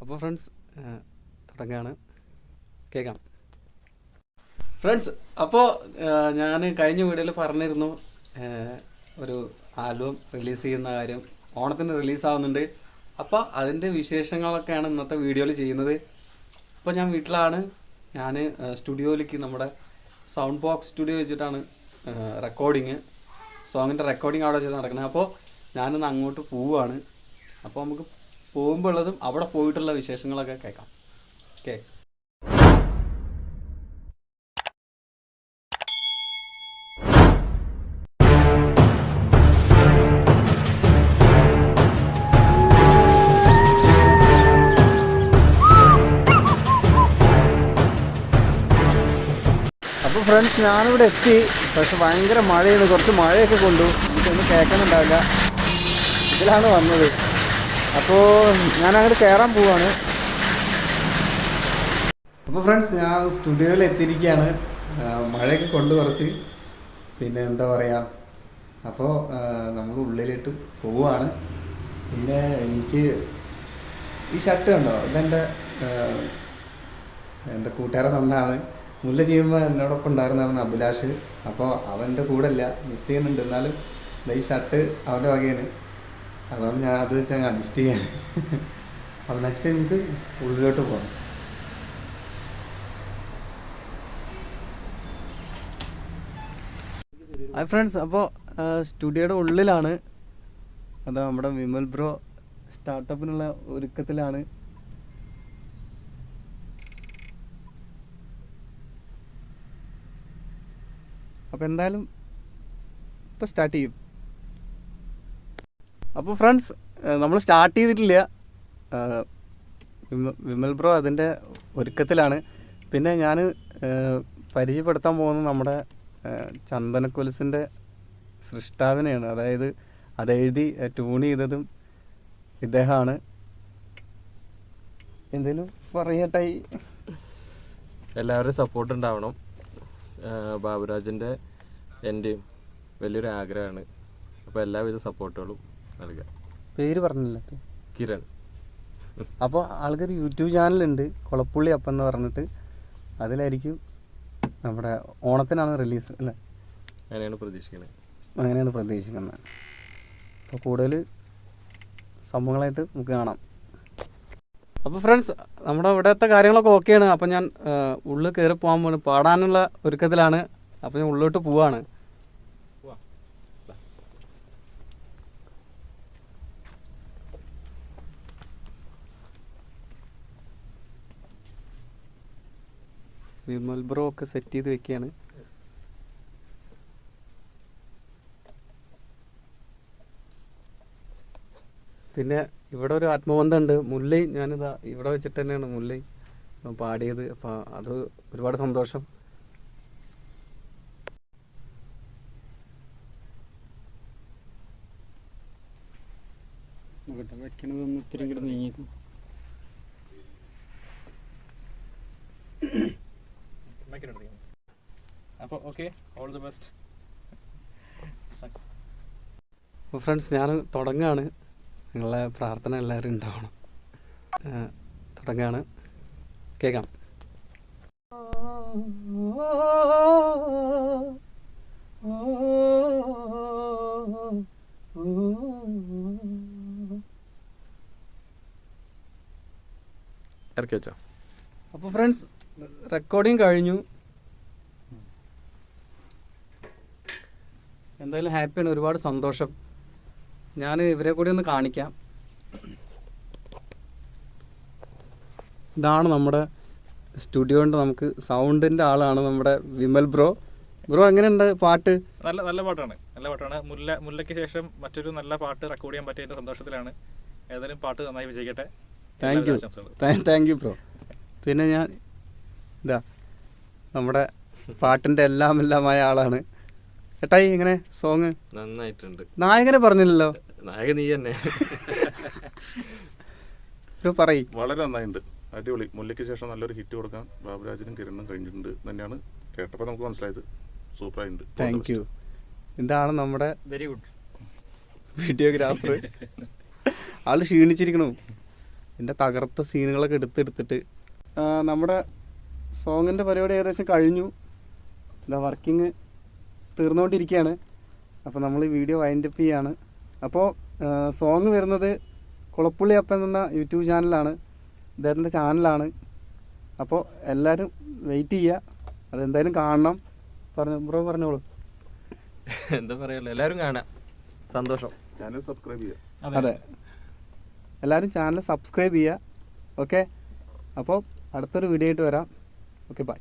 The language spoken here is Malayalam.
അപ്പോൾ ഫ്രണ്ട്സ് തുടങ്ങുകയാണ് കേൾക്കാം. ഫ്രണ്ട്സ് അപ്പോൾ ഞാൻ കഴിഞ്ഞ വീഡിയോയിൽ പറഞ്ഞിരുന്നു ഒരു ആൽബം റിലീസ് ചെയ്യുന്ന കാര്യം. ഓണത്തിന് റിലീസാവുന്നുണ്ട് അപ്പോൾ അതിന്റെ വിശേഷങ്ങളൊക്കെയാണ് ഇന്നത്തെ വീഡിയോയിൽ ചെയ്യുന്നത്. അപ്പോൾ ഞാൻ വീട്ടിലാണ്. ഞാൻ സ്റ്റുഡിയോയിലേക്ക് നമ്മുടെ സൗണ്ട് ബോക്സ് സ്റ്റുഡിയോ വെച്ചിട്ടാണ് റെക്കോർഡിങ് സോങ്ങിന്റെ റെക്കോർഡിങ് അവിടെ വെച്ചിട്ട് നടക്കുന്നത്. അപ്പോൾ ഞാനിന്ന് അങ്ങോട്ട് പോവുകയാണ് അപ്പോൾ നമുക്ക് പോകുമ്പോൾ ഉള്ളതും അവിടെ പോയിട്ടുള്ള വിശേഷങ്ങളൊക്കെ കേൾക്കാം. ഓക്കെ അപ്പോൾ ഫ്രണ്ട്സ് ഞാനിവിടെ എത്തി. പക്ഷെ ഭയങ്കര മഴയാണ്. കുറച്ച് മഴയൊക്കെ കൊണ്ടു. എനിക്കൊന്നും കേൾക്കുന്നുണ്ടാവില്ല ഇതിലാണ് വന്നത്. അപ്പോൾ ഞാൻ അങ്ങോട്ട് കയറാൻ പോവാണ്. അപ്പോൾ ഫ്രണ്ട്സ് ഞാൻ സ്റ്റുഡിയോയിൽ എത്തിയിരിക്കുകയാണ് മഴയൊക്കെ കൊണ്ട് കുറച്ച്. പിന്നെ എന്താ പറയുക അപ്പോൾ നമ്മൾ ഉള്ളിലിട്ട് പോവുകയാണ് പിന്നെ എനിക്ക് ഈ ഷർട്ട് ഉണ്ടോ ഇതെന്റെ എന്റെ കൂട്ടുകാരൻ തന്നാണ്. മുല്ല ചെയ്യുമ്പോൾ എന്നോടൊപ്പം ഉണ്ടായിരുന്നവൻ അഭിലാഷ്. അപ്പോൾ അവന്റെ കൂടെ ഇല്ല മിസ് ചെയ്യുന്നുണ്ട്. എന്നാലും ഈ ഷർട്ട് അവന്റെ വകയാണ്. അതുകൊണ്ട് ഞാൻ അത് വെച്ച് അഡ്ജസ്റ്റ് ചെയ്യാൻ അപ്പോൾ നെക്സ്റ്റ് ടൈം നമുക്ക് ഉള്ളിലോട്ട് പോകാം. ഹായ് ഫ്രണ്ട്സ് അപ്പോൾ സ്റ്റുഡിയോയുടെ ഉള്ളിലാണ്. അതാ നമ്മുടെ വിമൽ ബ്രോ സ്റ്റാർട്ടപ്പിനുള്ള ഒരുക്കത്തിലാണ്. അപ്പോൾ എന്തായാലും ഇപ്പോൾ സ്റ്റാർട്ട് ചെയ്യും. അപ്പോൾ ഫ്രണ്ട്സ് നമ്മൾ സ്റ്റാർട്ട് ചെയ്തിട്ടില്ല. വിമൽ ബ്രോ അതിന്റെ ഒരുക്കത്തിലാണ്. പിന്നെ ഞാൻ പരിചയപ്പെടുത്താൻ പോകുന്നത് നമ്മുടെ ചന്ദനക്കൊലുസിന്റെ സൃഷ്ടാവിനെയാണ്. അതായത് അതെഴുതി ട്യൂൺ ചെയ്തതും ഇദ്ദേഹമാണ്. എന്തേലും പറയട്ടെ? എല്ലാവരുടെയും സപ്പോർട്ട് ഉണ്ടാവണം. ബാബുരാജിന്റെ എന്റെയും വലിയൊരു ആഗ്രഹമാണ്. അപ്പോൾ എല്ലാവിധ സപ്പോർട്ടുകളും നൽകുക പേര് പറഞ്ഞില്ല. കിരൺ. അപ്പോൾ ആൾക്കൊരു യൂട്യൂബ് ചാനലുണ്ട് കുളപ്പുള്ളി അപ്പം എന്ന് പറഞ്ഞിട്ട്. അതിലായിരിക്കും നമ്മുടെ ഓണത്തിനാണ് റിലീസ് അല്ലേ? അങ്ങനെയാണ് പ്രതീക്ഷിക്കുന്നത്. അങ്ങനെയാണ് പ്രതീക്ഷിക്കുന്നത്. അപ്പോൾ കൂടുതൽ സംഭവങ്ങളായിട്ട് നമുക്ക് കാണാം. അപ്പോൾ ഫ്രണ്ട്സ് നമ്മുടെ ഇവിടുത്തെ കാര്യങ്ങളൊക്കെ ഓക്കെയാണ്. അപ്പോൾ ഞാൻ ഉള്ളിൽ കയറി പോകാൻ പാടാനുള്ള ഒരുക്കത്തിലാണ്. അപ്പോൾ ഞാൻ ഉള്ളിലോട്ട് പോവാണ്. വിമൽ ബ്രോ ഒക്കെ സെറ്റ് ചെയ്ത് വെക്കുകയാണ് പിന്നെ ഇവിടെ ഒരു ആത്മബന്ധമുണ്ട് മുല്ലൈ ഞാനിതാ ഇവിടെ വെച്ചിട്ട് തന്നെയാണ് മുല്ലൈ. പാടിയത്. അപ്പോൾ അത് ഒരുപാട് സന്തോഷം. ഇവിടെ വെക്കണതൊന്ന് ഇത്തിരി ഇങ്ങോട്ട് നീങ്ങിക്കും അപ്പോൾ ഓക്കെ ഓൾ ദി ബെസ്റ്റ് അപ്പോൾ ഫ്രണ്ട്സ് ഞാൻ തുടങ്ങാണ്. നിങ്ങളെ പ്രാർത്ഥന എല്ലാവരും ഉണ്ടാവണം. തുടങ്ങാണ്. കേൾക്കാം. ഇറക്കി വെച്ചോ. അപ്പോൾ ഫ്രണ്ട്സ് റെക്കോർഡിങ് കഴിഞ്ഞു. എന്തായാലും ഹാപ്പിയാണ് ഒരുപാട് സന്തോഷം. ഞാൻ ഇവരെ കൂടി ഒന്ന് കാണിക്കാം. ഇതാണ് നമ്മുടെ സ്റ്റുഡിയോണ്ട് നമുക്ക് സൗണ്ടിന്റെ ആളാണ് നമ്മുടെ വിമൽ ബ്രോ. ബ്രോ എങ്ങനെയുണ്ട് പാട്ട്? നല്ല നല്ല പാട്ടാണ്. നല്ല പാട്ടാണ്. മുല്ല മുല്ലയ്ക്ക് ശേഷം മറ്റൊരു നല്ല പാട്ട് റെക്കോർഡ് ചെയ്യാൻ പറ്റിയ സന്തോഷത്തിലാണ്. ഏതായാലും പാട്ട് നന്നായി വിജയിക്കട്ടെ. Thank you thank you bro പിന്നെ ഞാൻ ഇതാ നമ്മുടെ പാട്ടിന്റെ എല്ലാം എല്ലാമായ ആളാണ്. ഏട്ടായി ഇങ്ങനെ സോങ് നന്നായിട്ടുണ്ട്. നായകനെ പറഞ്ഞില്ലല്ലോ. നായകൻ നീ തന്നെ. ഒരു പറയ്. വളരെ നന്നായിട്ടുണ്ട് അടിപൊളി. മുല്ലയ്ക്ക് ശേഷം നല്ലൊരു ഹിറ്റ് കൊടുക്കാൻ ബാബുരാജിനും കിരണും കഴിഞ്ഞിട്ടുണ്ട്. തന്നെയാണ് കേട്ടപ്പോൾ നമുക്ക് മനസ്സിലായത്. സൂപ്പറായിട്ടുണ്ട് താങ്ക് യു ഇതാണ് നമ്മുടെ വെരി ഗുഡ് വീഡിയോഗ്രാഫർ ആൾ ക്ഷീണിച്ചിരിക്കണു. എന്റെ തകർത്ത സീനുകളൊക്കെ എടുത്തെടുത്തിട്ട്. നമ്മുടെ സോങ്ങിന്റെ പരിപാടി ഏകദേശം കഴിഞ്ഞു. എന്താ വർക്കിംഗ് തീർന്നുകൊണ്ടിരിക്കുകയാണ്. അപ്പോൾ നമ്മൾ ഈ വീഡിയോ വൈൻഡപ്പ് ചെയ്യാണ്. അപ്പോൾ സോങ് വരുന്നത് കുളപ്പുള്ളി അപ്പൻ എന്ന യൂട്യൂബ് ചാനലാണ്. ഇദ്ദേഹത്തിന്റെ ചാനലാണ്. അപ്പോൾ എല്ലാവരും വെയിറ്റ് ചെയ്യുക. അതെന്തായാലും കാണണം. പറഞ്ഞു ബ്രോ പറഞ്ഞോളൂ. എന്താ പറയുള്ളൂ എല്ലാവരും കാണാം. സന്തോഷം. ചാനൽ സബ്സ്ക്രൈബ് ചെയ്യുക. അതെ. എല്ലാവരും ചാനൽ സബ്സ്ക്രൈബ് ചെയ്യുക. ഓക്കെ അപ്പോൾ അടുത്തൊരു വീഡിയോ ആയിട്ട് വരാം. Okay bye